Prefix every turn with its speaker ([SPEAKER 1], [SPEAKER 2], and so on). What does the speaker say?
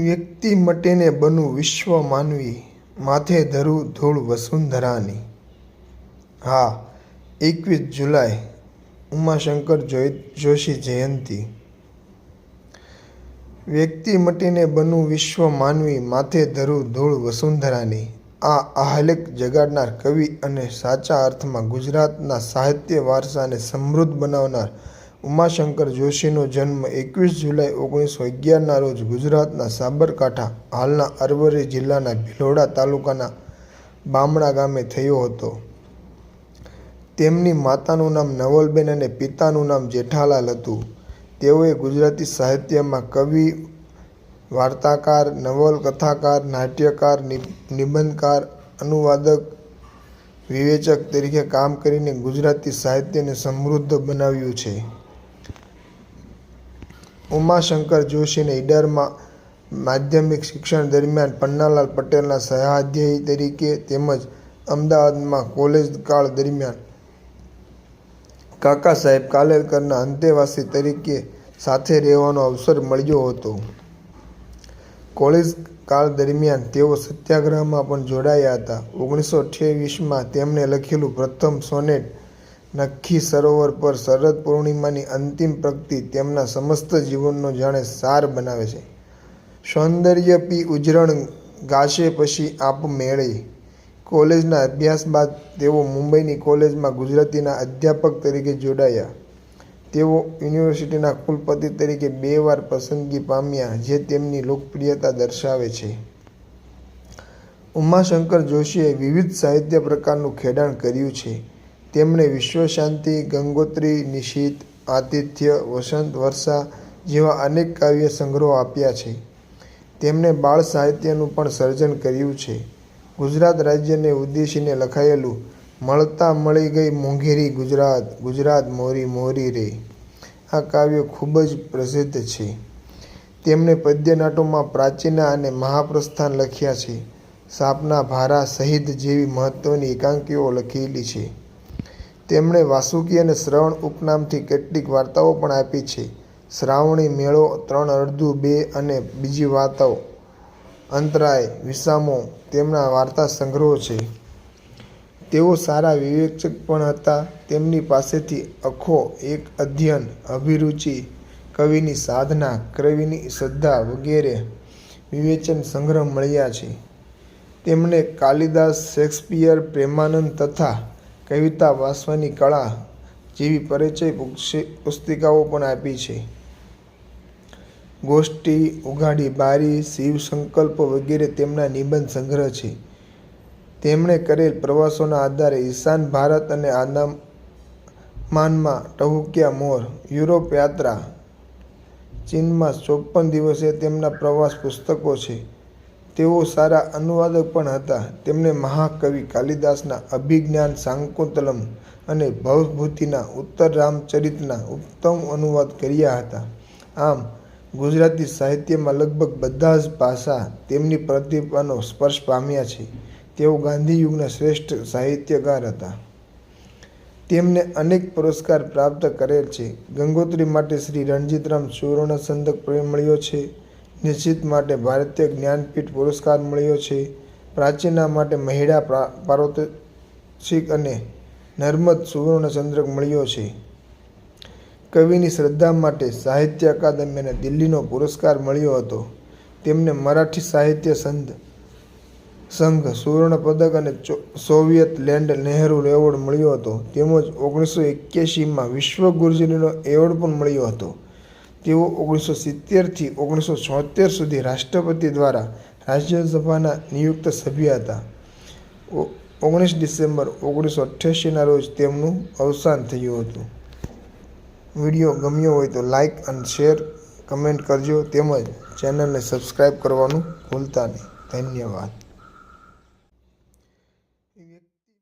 [SPEAKER 1] વ્યક્તિ મટેને બનું વિશ્વ માનવી, માથે ધરું ધૂળ વસુંધરાની. હા, એકવીસ જુલાઈ, ઉમાશંકર જોશી જયંતિ. વ્યક્તિ મટીને બનું વિશ્વ માનવી, માથે ધરું ધૂળ વસુંધરાની. આ આહલેખ જગાડનાર કવિ અને સાચા અર્થમાં ગુજરાતના સાહિત્ય વારસાને સમૃદ્ધ બનાવનાર ઉમાશંકર જોશીનો જન્મ એકવીસ જુલાઈ ઓગણીસો અગિયારના રોજ ગુજરાતના સાબરકાંઠા હાલના અરવલ્લી જિલ્લાના ભિલોડા તાલુકાના બામણા ગામે થયો હતો. તેમની માતાનું નામ નવલબેન અને પિતાનું નામ જેઠાલાલ હતું. તેઓએ ગુજરાતી સાહિત્યમાં કવિ, વાર્તાકાર નવલકથાકાર નાટ્યકાર નિબંધકાર, અનુવાદક, વિવેચક તરીકે કામ કરીને ગુજરાતી સાહિત્યને સમૃદ્ધ બનાવ્યું છે. ઉમાશંકર જોશીને ઈડરમાં માધ્યમિક શિક્ષણ દરમિયાન પન્નાલાલ પટેલના સહાધ્યાયી તરીકે તેમજ અમદાવાદમાં કોલેજ કાળ દરમિયાન કાકા સાહેબ કાલેલકરના અંતેવાસી તરીકે સાથે રહેવાનો અવસર મળ્યો હતો. કોલેજ કાળ દરમિયાન તેઓ સત્યાગ્રહમાં પણ જોડાયા હતા. ઓગણીસો અઠ્યાવીસમાં તેમણે લખેલું પ્રથમ સોનેટ નખ્ખી સરોવર પર શરદ પૂર્ણિમાની અંતિમ પ્રગતિ તેમના સમસ્ત જીવનનો જાણે સાર બનાવે છે. સૌંદર્ય પી ઉજરણ ગાશે પછી આપ મેળે. કોલેજના અભ્યાસ બાદ તેઓ મુંબઈની કોલેજમાં ગુજરાતીના અધ્યાપક તરીકે જોડાયા. તેઓ યુનિવર્સિટીના કુલપતિ તરીકે બે વાર પસંદગી પામ્યા જે તેમની લોકપ્રિયતા દર્શાવે છે. ઉમાશંકર જોશીએ વિવિધ સાહિત્ય પ્રકારનું ખેડાણ કર્યું છે. તેમણે વિશ્વ શાંતિ ગંગોત્રી, નિશિત, આતિથ્ય, વસંત, વર્ષા જેવા અનેક કાવ્ય સંગ્રહો આપ્યા છે. તેમણે બાળ સાહિત્યનું પણ સર્જન કર્યું છે. ગુજરાત રાજ્યને ઉદ્દેશીને લખાયેલું મળતા મળી ગઈ મોંઘેરી ગુજરાત ગુજરાત મોરી મોરી રે આ કાવ્ય ખૂબ જ પ્રસિદ્ધ છે. તેમણે પદ્યનાટોમાં પ્રાચીના અને મહાપ્રસ્થાન લખ્યા છે. સાપના ભારા સહિત જેવી મહત્ત્વની એકાંકીઓ લખેલી છે. તેમણે વાસુકી અને શ્રવણ ઉપનામથી કેટલીક વાર્તાઓ પણ આપી છે. શ્રાવણી મેળો, ત્રણ અડધું બે અને બીજી વાર્તાઓ. અંતરાય, વિસામો તેમના વાર્તા સંગ્રહો છે. તેઓ સારા વિવેચક પણ હતા. તેમની પાસેથી અખો એક અધ્યયન, અભિરુચિ, કવિની સાધના, કવિની શ્રદ્ધા વગેરે વિવેચન સંગ્રહ મળ્યા છે. તેમણે કાલિદાસ શેક્સપિયર પ્રેમાનંદ તથા કવિતા વાંચવાની કળા જેવી પરિચય પુસ્તિકાઓ પણ આપી છે. ગોષ્ઠી, ઉઘાડી, બારી, શિવ સંકલ્પ વગેરે તેમના નિબંધ સંગ્રહ છે. તેમણે કરેલ પ્રવાસોના આધારે ઈશાન ભારત અને આદામાનમાં ટહુક્યા મોર, યુરોપ યાત્રા, ચીનમાં ચોપન દિવસે તેમના પ્રવાસ પુસ્તકો છે. તેઓ સારા અનુવાદક પણ હતા. તેમણે મહાકવિ કાલિદાસના અભિજ્ઞાન સાંકોતલમ અને ભવભૂતિના ઉત્તર રામચરિતના ઉત્તમ અનુવાદ કર્યા હતા. આમ, ગુજરાતી સાહિત્યમાં લગભગ બધા જ પાસા તેમની પ્રતિભાનો સ્પર્શ પામ્યા છે. તેઓ ગાંધીયુગના શ્રેષ્ઠ સાહિત્યકાર હતા. તેમને અનેક પુરસ્કાર પ્રાપ્ત કરેલ છે. ગંગોત્રી માટે શ્રી રણજીતરામ સુવર્ણ ચંદ્રક મળ્યો છે. નિશ્ચિત માટે ભારતીય જ્ઞાનપીઠ પુરસ્કાર મળ્યો છે. પ્રાચીના માટે મહિડા પારિતોષિક અને નર્મદ સુવર્ણચંદ્રક મળ્યો છે. કવિની શ્રદ્ધા માટે સાહિત્ય અકાદમી અને દિલ્હીનો પુરસ્કાર મળ્યો હતો. તેમને મરાઠી સાહિત્ય સંઘ સંઘ, સુવર્ણ પદક અને સોવિયત લેન્ડ નહેરુ એવોર્ડ મળ્યો હતો. તેમજ ઓગણીસો એક્યાસીમાં વિશ્વ ગુરુજીનો એવોર્ડ પણ મળ્યો હતો. તેઓ ઓગણીસો સિત્તેરથી ઓગણીસો છોતેર સુધી રાષ્ટ્રપતિ દ્વારા રાજ્યસભાના નિયુક્ત સભ્ય હતા. ઓગણીસ ડિસેમ્બર ઓગણીસો અઠ્યાસીના રોજ તેમનું અવસાન થયું હતું. વીડિયો ગમ્યો હોય તો લાઇક અને શેર, કમેન્ટ કરજો. તેમજ ચેનલને સબસ્ક્રાઈબ કરવાનું ભૂલતા નહીં. ધન્યવાદ.